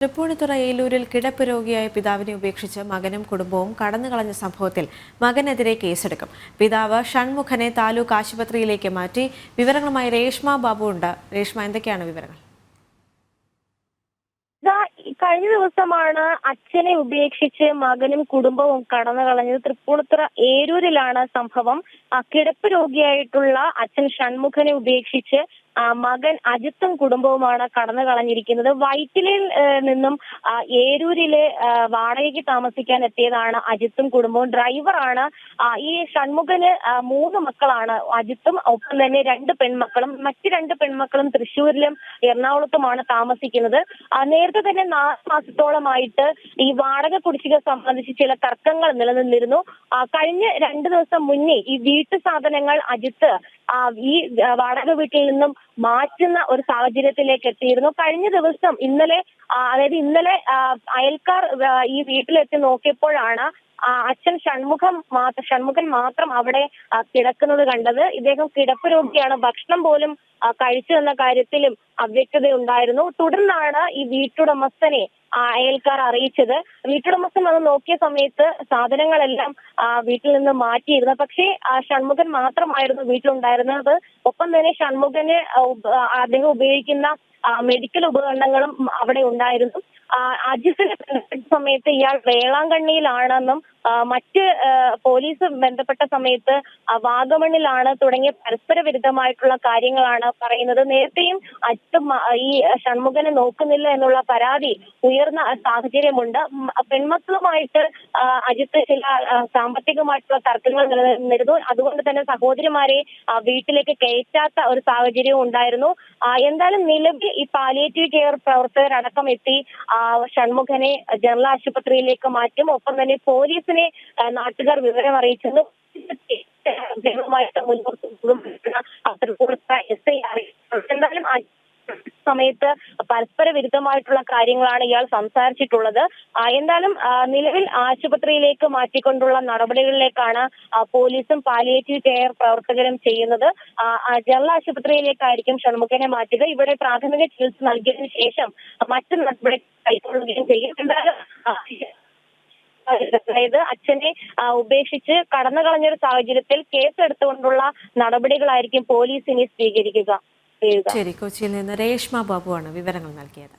തൃപ്പൂണിത്തുറ ഏലൂരിൽ കിടപ്പ് രോഗിയായ പിതാവിനെ ഉപേക്ഷിച്ച് മകനും കുടുംബവും കടന്നുകളഞ്ഞ സംഭവത്തിൽ മകനെതിരെ കേസെടുക്കും. പിതാവ് ഷൺമുഖനെ താലൂക്ക് ആശുപത്രിയിലേക്ക് മാറ്റി. വിവരങ്ങളുമായി രേഷ്മ ബാബു ഉണ്ട്. രേഷ്മ എന്തൊക്കെയാണ് വിവരങ്ങൾ? കഴിഞ്ഞ ദിവസമാണ് അച്ഛനെ ഉപേക്ഷിച്ച് മകനും കുടുംബവും കടന്നു കളഞ്ഞത്. തൃപ്പൂണിത്തുറ ഏരൂരിലാണ് സംഭവം. കിടപ്പ് രോഗിയായിട്ടുള്ള അച്ഛൻ ഷൺമുഖനെ ഉപേക്ഷിച്ച് മകൻ അജിത്തും കുടുംബവുമാണ് കടന്നു കളഞ്ഞിരിക്കുന്നത്. വൈറ്റിലിൽ നിന്നും ഏരൂരിലെ വാടകയ്ക്ക് താമസിക്കാൻ എത്തിയതാണ് അജിത്തും കുടുംബവും. ഡ്രൈവറാണ് ഈ ഷൺമുഖന് മൂന്ന് മക്കളാണ് അജിത്തും ഒപ്പം തന്നെ രണ്ട് പെൺമക്കളും മറ്റ് രണ്ട് പെൺമക്കളും തൃശ്ശൂരിലും എറണാകുളത്തുമാണ് താമസിക്കുന്നത്. നേരത്തെ തന്നെ നാല് മാസത്തോളമായിട്ട് ഈ വാടക കുടിശ്ശിക സംബന്ധിച്ച് ചില തർക്കങ്ങൾ നിലനിന്നിരുന്നു. കഴിഞ്ഞ രണ്ടു ദിവസം മുന്നേ ഈ വീട്ടു സാധനങ്ങൾ അജിത്ത് ഈ വാടക വീട്ടിൽ നിന്നും മാറ്റുന്ന ഒരു സാഹചര്യത്തിലേക്ക് എത്തിയിരുന്നു. കഴിഞ്ഞ ദിവസം ഇന്നലെ അതായത് ഇന്നലെ അയൽക്കാർ ഈ വീട്ടിലെത്തി നോക്കിയപ്പോഴാണ് അച്ഛൻ ഷൺമുഖം മാത്രം ഷൺമുഖൻ മാത്രം അവിടെ കിടക്കുന്നത് കണ്ടത്. ഇദ്ദേഹം കിടപ്പ് രോഗിയാണ്. ഭക്ഷണം പോലും കഴിച്ചു എന്ന കാര്യത്തിലും അവ്യക്തത ഉണ്ടായിരുന്നു തുടർന്നാണ് ഈ വീട്ടുടമസ്ഥനെ അയൽക്കാർ അറിയിച്ചത്. വീട്ടുടമസ്ഥൻ വന്ന് നോക്കിയ സമയത്ത് സാധനങ്ങളെല്ലാം വീട്ടിൽ നിന്ന് മാറ്റിയിരുന്നു. പക്ഷേ ഷൺമുഖൻ മാത്രമായിരുന്നു വീട്ടിലുണ്ടായിരുന്നത്. ഒപ്പം തന്നെ ഷൺമുഖന് അദ്ദേഹം ഉപയോഗിക്കുന്ന മെഡിക്കൽ ഉപകരണങ്ങളും അവിടെ ഉണ്ടായിരുന്നു. അജിത്തിനെ സമയത്ത് ഇയാൾ വേളാങ്കണ്ണിയിലാണെന്നും മറ്റ് പോലീസ് ബന്ധപ്പെട്ട സമയത്ത് വാഗമണിലാണ് തുടങ്ങിയ പരസ്പര വിരുദ്ധമായിട്ടുള്ള കാര്യങ്ങളാണ് പറയുന്നത്. നേരത്തെയും അച്ഛൻ ഈ ഷൺമുഖനെ നോക്കുന്നില്ല എന്നുള്ള പരാതി ഉയർന്ന സാഹചര്യമുണ്ട്. പെൺമക്കളുമായിട്ട് അജിത്ത് ചില സാമ്പത്തികമായിട്ടുള്ള തർക്കങ്ങൾ നിലനിന്നിരുന്നു. അതുകൊണ്ട് തന്നെ സഹോദരിമാരെ വീട്ടിലേക്ക് കയറ്റാത്ത ഒരു സാഹചര്യവും ഉണ്ടായിരുന്നു. എന്തായാലും നിലവിൽ ഈ പാലിയേറ്റീവ് കെയർ പ്രവർത്തകരടക്കം എത്തി ഷൺമുഖനെ ജനറൽ ആശുപത്രിയിലേക്ക് മാറ്റും. ഒപ്പം തന്നെ പോലീസിനെ നാട്ടുകാർ വിവരം അറിയിച്ചെന്ന് എന്തായാലും സമയത്ത് പരസ്പര വിരുദ്ധമായിട്ടുള്ള കാര്യങ്ങളാണ് ഇയാൾ സംസാരിച്ചിട്ടുള്ളത്. എന്തായാലും നിലവിൽ ആശുപത്രിയിലേക്ക് മാറ്റിക്കൊണ്ടുള്ള നടപടികളിലേക്കാണ് പോലീസും പാലിയേറ്റീവ് കെയർ പ്രവർത്തകരും ചെയ്യുന്നത്. ജനറൽ ആശുപത്രിയിലേക്കായിരിക്കും ഷൺമുഖനെ മാറ്റുക ഇവിടെ പ്രാഥമിക ചികിത്സ നൽകിയതിനു ശേഷം മറ്റു നടപടി കൈക്കൊള്ളുകയും ചെയ്യും. എന്തായാലും അതായത് അച്ഛനെ ഉപേക്ഷിച്ച് കടന്നു കളഞ്ഞൊരു സാഹചര്യത്തിൽ കേസെടുത്തുകൊണ്ടുള്ള നടപടികളായിരിക്കും പോലീസിനെ സ്വീകരിക്കുക ശരി കൊച്ചിയിൽ നിന്ന് രേഷ്മ ബാബുവാണ് വിവരങ്ങൾ നൽകിയത്.